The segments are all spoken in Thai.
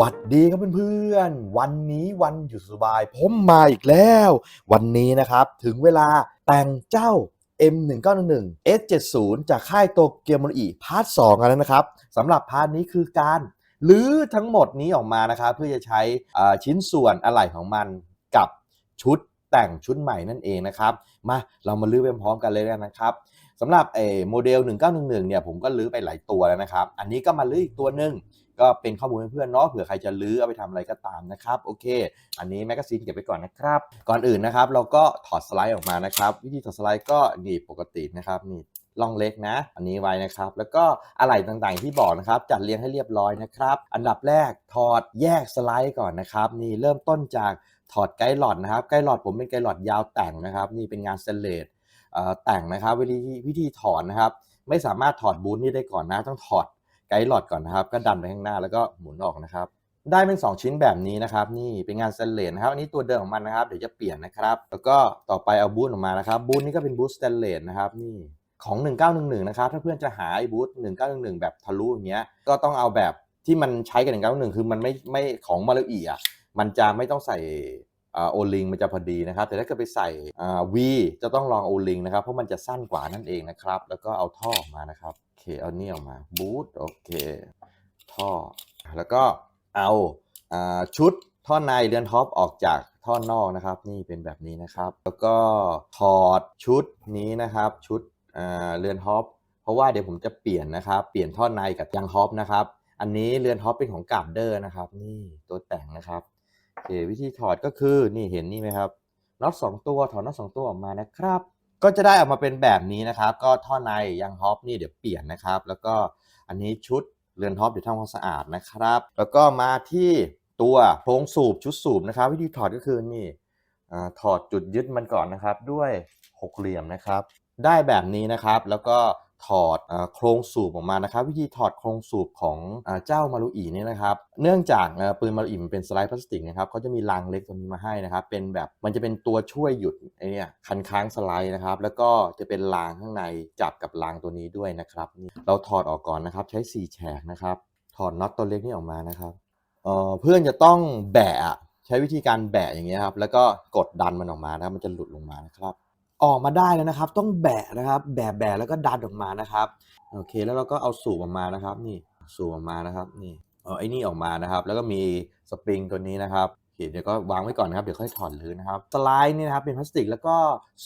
หวัดดีครับเพื่อนๆ วันนี้วันหยุดสบาย ผมมาอีกแล้ว วันนี้นะครับถึงเวลาแต่งเจ้า M1911 S70 จากค่ายโตเกียวโมโนอิพาร์ท2กันแล้วนะครับสำหรับพาร์ทนี้คือการลื้อทั้งหมดนี้ออกมานะครับเพื่อจะใช้อ่าชิ้นส่วนอะไหล่ของมันกับชุดแต่งชุดใหม่นั่นเองนะครับ มาเรามาลื้อไปพร้อมกันเลยนะครับ สำหรับเออโมเดล 1911 เนี่ยผมก็ลื้อไปหลายตัวแล้วนะครับ อันนี้ก็มาลื้ออีกตัวหนึ่งก็เป็นข้อมูลเพื่อนเนาะเผื่อใครจะลื้อเอาไปทำอะไรก็ตามนะครับ โอเค อันนี้แมกกาซีนเก็บไปก่อนนะครับ ก่อนอื่นนะครับ เราก็ถอดสไลด์ออกมานะครับ วิธีถอดสไลด์ก็นี่ปกตินะครับนี่ล่องเล็กนะ อันนี้ไว้นะครับ แล้วก็อะไหล่ต่างๆที่บอกนะครับ จัดเรียงให้เรียบร้อยนะครับ อันดับแรกถอดแยกสไลด์ก่อนนะครับ นี่เริ่มต้นจากถอดไกด์หลอดนะครับ ไกด์หลอดผมเป็นไกด์หลอดยาวแต่งนะครับ นี่เป็นงานสเตนเลส แต่งนะครับวิธีวิธีถอดนะครับ ไม่สามารถถอดบูทนี่ได้ก่อนนะ ต้องถอดไกด์หลอดก่อนนะครับ ก็ดันไปข้างหน้าแล้วก็หมุนออกนะครับ ได้เป็น 2 ชิ้นแบบนี้นะครับ นี่เป็นงานสแตนเลสนะครับ อันนี้ตัวเดิมของมันนะครับ เดี๋ยวจะเปลี่ยนนะครับ แล้วก็ต่อไปเอาบูทออกมานะครับบูทนี่ก็เป็นบูทสแตนเลสนะครับนี่ของ 1911 นะครับ ถ้าเพื่อนจะหาไอ้บูท1911 แบบทะลุอย่างเงี้ย ก็ต้องเอาแบบที่มันใช้กับ1911 คือมันไม่ไม่ของมาเลอีอะ มันจะไม่ต้องใส่ โอลิงมันจะพอดีนะครับ แต่ถ้าเกิดไปใส่วีจะต้องลองโอลิงนะครับ เพราะมันจะสั้นกว่านั่นเองนะครับ แล้วก็เอาท่อออกมานะครับโอเคเอาเนี่ออกมาบูทโอเคท่อ แล้วก็เอาอาชุดท่อในเรือนท็อปออกจากท่อนอกนะครับ นี่เป็นแบบนี้นะครับ แล้วก็ถอดชุดนี้นะครับ ชุดเรือนท็อปเพราะว่าเดี๋ยวผมจะเปลี่ยนนะครับ เปลี่ยนท่อในกับยางท็อปนะครับ อันนี้เรือนท็อปเป็นของกาบเดอร์นะครับ นี่ตัวแต่งนะครับ อเควิธีถอดก็คือนี่เห็นนี่ไหมครับน็อตสองตัวถอดน็อตสองตัวออกมานะครับ ก็จะได้ออกมาเป็นแบบนี้นะครับ ก็ท่อในยางท็อปนี่เดี๋ยวเปลี่ยนนะครับ แล้วก็อันนี้ชุดเรือนทอปเดี๋ยวทำความสะอาดนะครับ แล้วก็มาที่ตัวโครงสูบชุดสูบนะครับ วิธีถอดก็คือนี่ถอดจุดยึดมันก่อนนะครับ ด้วยหกเหลี่ยมนะครับ ได้แบบนี้นะครับแล้วก็ ถอดอโครงสูบออกมานะครับ วิธีถอดโครงสูบของอเจ้ามารุอีนี่นะครับ เนื่องจากปืนมารุอีมันเป็นสไลด์พลาสติกนะครับเขาจะมีรางเล็กตรงนี้มาให้นะครับ เป็นแบบมันจะเป็นตัวช่วยหยุดไอเนี่ยคันค้างสไลด์นะครับ แล้วก็จะเป็นรางข้างในจับกับรางตัวนี้ด้วยนะครับนี่เราถอดออกก่อนนะครับ ใช้4แฉกนะครับ ถอดน็อตตัวเล็กนี่ออกมานะครับเเพื่อนจะต้องแบะใช้วิธีการแบะอย่างเงี้ยครับแล้วก็กดดันมันออกมานะครับมันจะหลุดลงมานะครับ ออกมาได้แล้วนะครับ ต้องแบะนะครับ แบะแบะแล้วก็ดันออกมานะครับ โอเค แล้วเราก็เอาสูบออกมานะครับ นี่ สูบออกมานะครับ นี่เอาไอ้นี่ออกมานะครับ แล้วก็มีสปริงตัวนี้นะครับโอเคเดี๋ยวก็วางไว้ก่อนนะครับ เดี๋ยวค่อยถอดรื้อนะครับ สไลด์นี่นะครับเป็นพลาสติก แล้วก็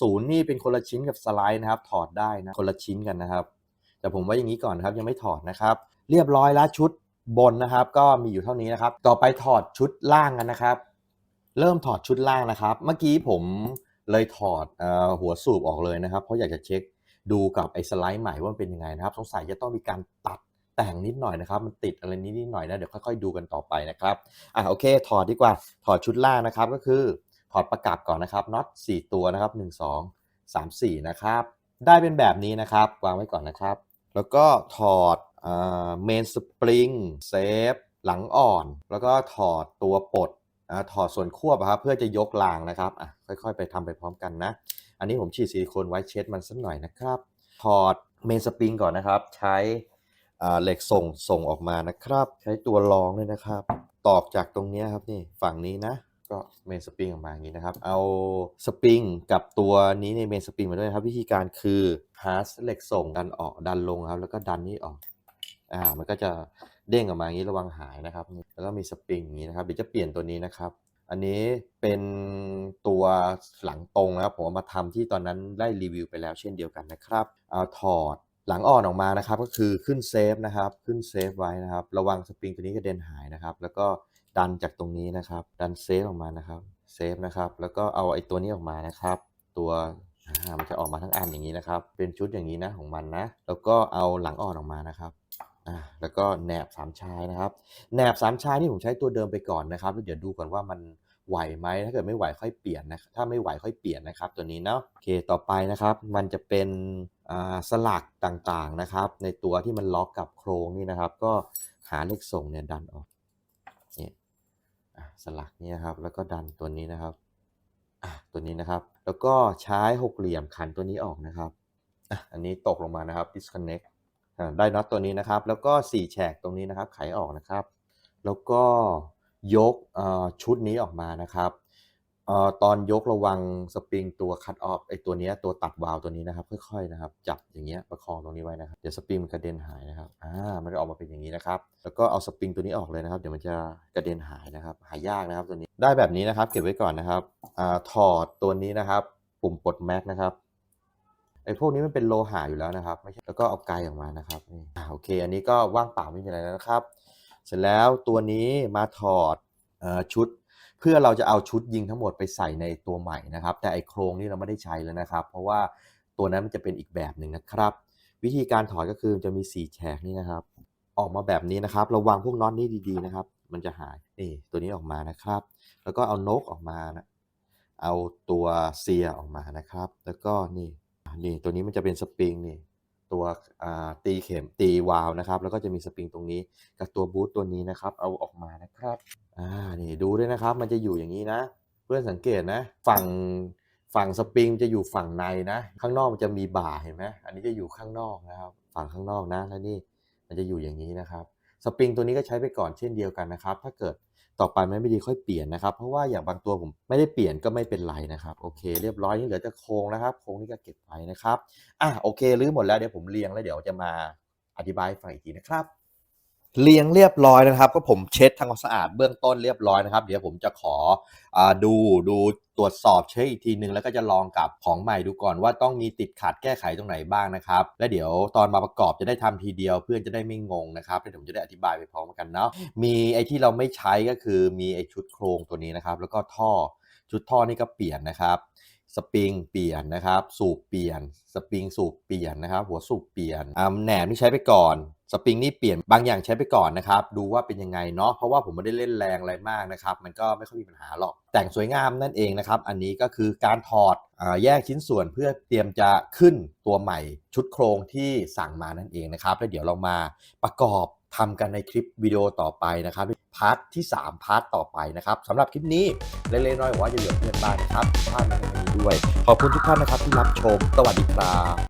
ศูนย์นี่เป็นคนละชิ้นกับสไลด์นะครับ ถอดได้นะคนละชิ้นกันนะครับ แต่ผมไว้อย่างนี้ก่อนนะครับยังไม่ถอดนะครับ เรียบร้อยแล้วชุดบนนะครับ ก็มีอยู่เท่านี้นะครับ ต่อไปถอดชุดล่างกันนะครับ เริ่มถอดชุดล่างนะครับ เมื่อกี้ผม เลยถอดอหัวสูบออกเลยนะครับ เพราะอยากจะเช็คดูกับไอ้สไลด์ใหม่ว่ามันเป็นยังไงนะครับ สงสัยจะต้องมีการตัดแต่งนิดหน่อยนะครับ มันติดอะไรนิดนิดหน่อยนะ เดี๋ยวค่อยๆดูกันต่อไปนะครับ อะโอเค ถอดดีกว่า ถอดชุดล่างนะครับ ก็คือถอดประกับก่อนนะครับน็อต4ตัวนะครับ 1 2 3 4 นะครับ ได้เป็นแบบนี้นะครับ วางไว้ก่อนนะครับ แล้วก็ถอดเมนสปริงเซฟหลังอ่อน แล้วก็ถอดตัวปลด ถอดส่วนควบครับเพื่อจะยกรางนะครับอะค่อยๆ ไปทำไปพร้อมกันนะ อันนี้ผมฉีดซิลิโคนไว้เช็ดมันสักหน่อยนะครับ ถอดเมนสปริงก่อนนะครับ ใช้เหล็กส่งส่งออกมานะครับ ใช้ตัวรองด้วยนะครับ ตอกจากตรงนี้ครับนี่ฝั่งนี้นะ ก็เมนสปริงออกมาอย่างนี้นะครับ เอาสปริงกับตัวนี้ในเมนสปริงมาด้วยครับ วิธีการคือหาเหล็กส่งดันออกดันลงครับ แล้วก็ดันนี่ออกอ่ามันก็จะ เด้งออกมาอย่างนี้ระวังหายนะครับ แล้วก็มีสปริงอย่างนี้นะครับเดี๋ยวจะเปลี่ยนตัวนี้นะครับ อันนี้เป็นตัวหลังตรงนะครับผมมาทำที่ตอนนั้นได้รีวิวไปแล้วเช่นเดียวกันนะครับเอาถอดหลังอ่อนออกมานะครับก็คือขึ้นเซฟนะครับขึ้นเซฟไว้นะครับ ระวังสปริงตัวนี้กระเด็นหายนะครับ แล้วก็ดันจากตรงนี้นะครับ ดันเซฟออกมานะครับเซฟนะครับ แล้วก็เอาไอ้ตัวนี้ออกมานะครับ ตัวมันจะออกมาทั้งอันอย่างนี้นะครับ เป็นชุดอย่างนี้นะของมันนะ แล้วก็เอาหลังอ่อนออกมานะครับ อ่าแล้วก็แหนบสามชายนะครับแหนบสามชายนี่ผมใช้ตัวเดิมไปก่อนนะครับแล้วเดี๋ยวดูก่อนว่ามันไหวไหมถ้าเกิดไม่ไหวค่อยเปลี่ยนนะถ้าไม่ไหวค่อยเปลี่ยนนะครับ ตัวนี้เนาะโอเคต่อไปนะครับ มันจะเป็นอ่าสลักต่างๆนะครับ ในตัวที่มันล็อกกับโครงนี่นะครับ ก็หาเล็กส่งเนี่ยดันออกนี่อะสลักนี่นะครับ แล้วก็ดันตัวนี้นะครับอะตัวนี้นะครับ แล้วก็ใช้หกเหลี่ยมขันตัวนี้ออกนะครับอะอันนี้ตกลงมานะครับ disconnect ได้น็อตตัวนี้นะครับ แล้วก็4แฉกตรงนี้นะครับไขออกนะครับ แล้วก็ยกชุดนี้ออกมานะครับอตอนยกระวังสปริงตัวคัตออฟไอตัวนี้ตัวตัดวาล์วตัวนี้นะครับ ค่อยๆนะครับ จับอย่างเงี้ยประคองตรงนี้ไว้นะครับเดี๋ยวสปริงมันกระเด็นหายนะครับอ่ามันจะออกมาเป็นอย่างนี้นะครับ แล้วก็เอาสปริงตัวนี้ออกเลยนะครับ เดี๋ยวมันจะกระเด็นหายนะครับ หายากนะครับตัวนี้ได้แบบนี้นะครับ เก็บไว้ก่อนนะครับอ่าถอดตัวนี้นะครับ ปุ่มปลดแม็กนะครับ ไอ้พวกนี้มันเป็นโลหะอยู่แล้วนะครับไม่ใช่แล้วก็เอาไกลออกมานะครับนี่อ่าโอเค อันนี้ก็ว่างเปล่าไม่มีอะไรแล้วนะครับ เสร็จแล้วตัวนี้มาถอดเออชุด เพื่อเราจะเอาชุดยิงทั้งหมดไปใส่ในตัวใหม่นะครับ แต่ไอ้โครงนี่เราไม่ได้ใช้แล้วนะครับ เพราะว่าตัวนั้นมันจะเป็นอีกแบบหนึ่งนะครับ วิธีการถอดก็คือจะมีสีแฉกนี่นะครับ ออกมาแบบนี้นะครับระวังพวกน็อตนี่ดีๆนะครับ มันจะหายนี่ตัวนี้ออกมานะครับ แล้วก็เอานกออกมานะเอาตัวเซียออกมานะครับ แล้วก็นี่ นี่ตัวนี้มันจะเป็นสปริงนี่ตัวตีเข็มตีวาล์วนะครับ แล้วก็จะมีสปริงตรงนี้กับตัวบูทตัวนี้นะครับ เอาออกมานะครับอ่านี่ดูด้วยนะครับ มันจะอยู่อย่างนี้นะ เพื่อนสังเกตนะ ฝั่งฝั่งสปริงจะอยู่ฝั่งในนะ ข้างนอกมันจะมีบ่าเห็นไหมอันนี้จะอยู่ข้างนอกนะครับ ฝั่งข้างนอกนะแล้วนี่มันจะอยู่อย่างนี้นะครับ สปริงตัวนี้ก็ใช้ไปก่อนเช่นเดียวกันนะครับ ถ้าเกิด ต่อไปมันไม่ดีค่อยเปลี่ยนนะครับ เพราะว่าอย่างบางตัวผมไม่ได้เปลี่ยนก็ไม่เป็นไรนะครับโอเค เรียบร้อยนี่เหลือแต่โครงนะครับโครงนี่ก็เก็บไว้นะครับอะโอเครื้อหมดแล้วเดี๋ยวผมเรียงแล้วเดี๋ยวจะมาอธิบายให้ฟังอีกทีนะครับ เรียงเรียบร้อยนะครับ ก็ผมเช็ดทำความสะอาดเบื้องต้นเรียบร้อยนะครับ เดี๋ยวผมจะขออดูดูตรวจสอบเช็คอีกทีนึงแล้วก็จะลองกับของใหม่ดูก่อนว่าต้องมีติดขัดแก้ไขตรงไหนบ้างนะครับ และเดี๋ยวตอนมาประกอบจะได้ทำทีเดียวเพื่อนจะได้ไม่งงนะครับแล้วเดี๋ยวผมจะได้อธิบายไปพร้อมกันเนาะมีไอ้ที่เราไม่ใช้ก็คือมีไอ้ชุดโครงตัวนี้นะครับ แล้วก็ท่อชุดท่อนี่ก็เปลี่ยนนะครับสปริงเปลี่ยนนะครับ สูบเปลี่ยน สปริงสูบเปลี่ยนนะครับ หัวสูบเปลี่ยนอ่าแหนมที่ใช้ไปก่อน สปริงนี่เปลี่ยนบางอย่างใช้ไปก่อนนะครับดูว่าเป็นยังไงเนาะเพราะว่าผมไม่ได้เล่นแรงอะไรมากนะครับมันก็ไม่ค่อยมีปัญหาหรอก แต่งสวยงามนั่นเองนะครับอันนี้ก็คือการถอดอแยกชิ้นส่วนเพื่อเตรียมจะขึ้นตัวใหม่ชุดโครงที่สั่งมานั่นเองนะครับแล้วเดี๋ยวเรามาประกอบทำกันในคลิปวิดีโอต่อไปนะครับพาร์ทที่ 3 พาร์ทต่อไปนะครับสำหรับคลิปนี้เล็กๆน้อยว่าจะเหลือเพื่อนบ้านนะครับพลาดไม่ได้ด้วย ขอบคุณทุกท่านนะครับที่รับชม สวัสดีครับ